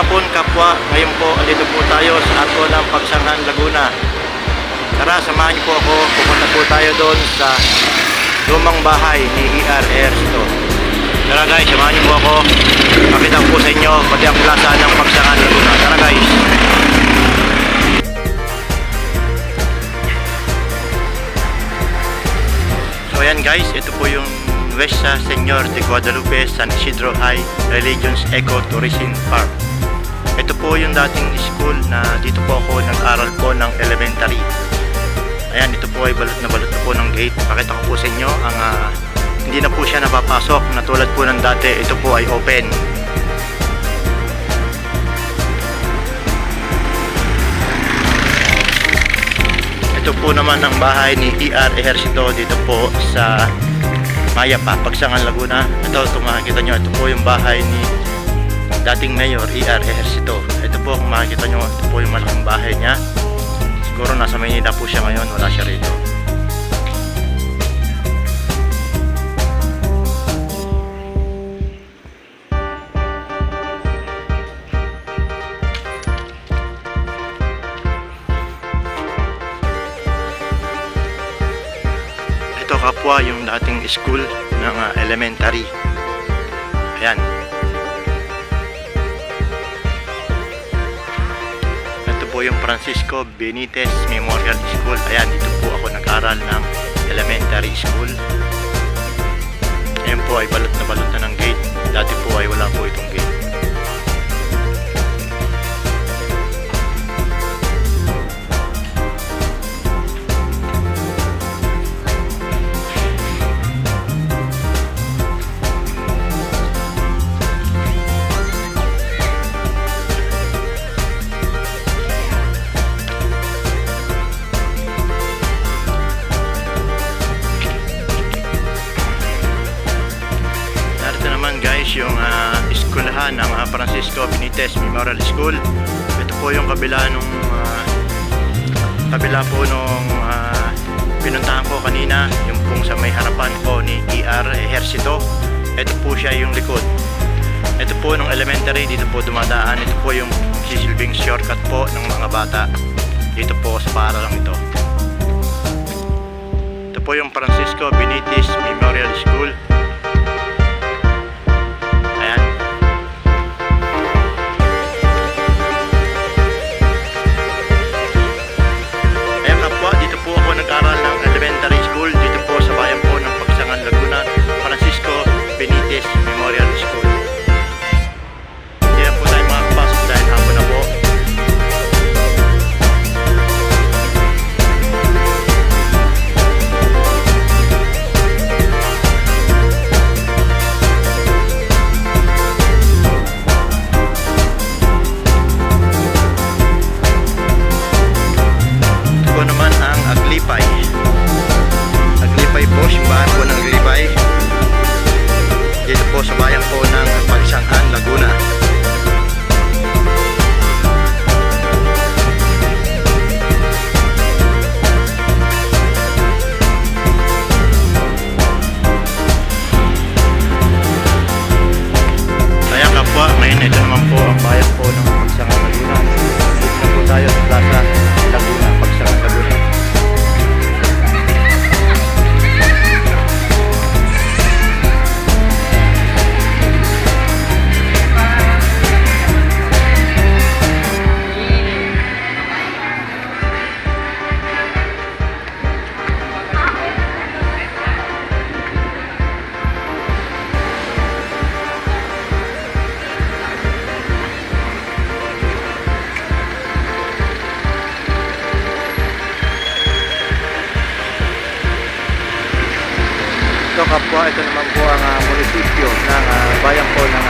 hapon kapwa. Ngayon po, andito po tayo sa ato ng Pagsangan, Laguna. Tara, samahan niyo po ako. Pupunta po tayo doon sa lumang bahay ni ER Ernesto. Tara guys, samahan niyo po ako. Pakita ko po sa inyo pati ang plaza ng Pagsangan, Laguna. Tara guys. So ayan guys, ito po yung Westa Senyor de Guadalupe San Isidro High Religions Eco Tourism Park. Ito po yung dating school na dito po ako nag-aral po ng elementary. Ayan, ito po ay balot na balot na po ng gate. Pakita ko po sa inyo ang ah, hindi na po siya napapasok na tulad po ng dati. Ito po ay open. Ito po naman ang bahay ni ER Ejercito dito po sa Mayapa, Pagsangan, Laguna. Ito, kung makikita nyo, ito po yung bahay ni dating Mayor ER Ejercito. Ito po, kung makikita nyo, ito po yung malaking bahay niya. Siguro nasa Maynila po siya ngayon, wala siya rito. Kapwa yung dating school ng ah, elementary. Ayan. Ito po yung Francisco Benitez Memorial School. Ayan, dito po ako nag-aral ng elementary school. Ayan po ay balot na balot na ng gate. Dati po ay wala po itong gate. Eskwelahan ng ah, Francisco Benitez Memorial School. Ito po yung kabila nung ah, kabila po nung ah, pinuntahan ko kanina, yung pong sa may harapan po ni ER Ejercito. Ito po siya yung likod. Ito po nung elementary, dito po dumadaan. Ito po yung sisilbing shortcut po ng mga bata. Dito po sa paralang ito. Ito po yung Francisco Benitez Memorial School. Sa bayan po ng Pagsanghan, Laguna. Kapwa, ito naman po ang ah, munisipyo ng ah, bayan po ng uh.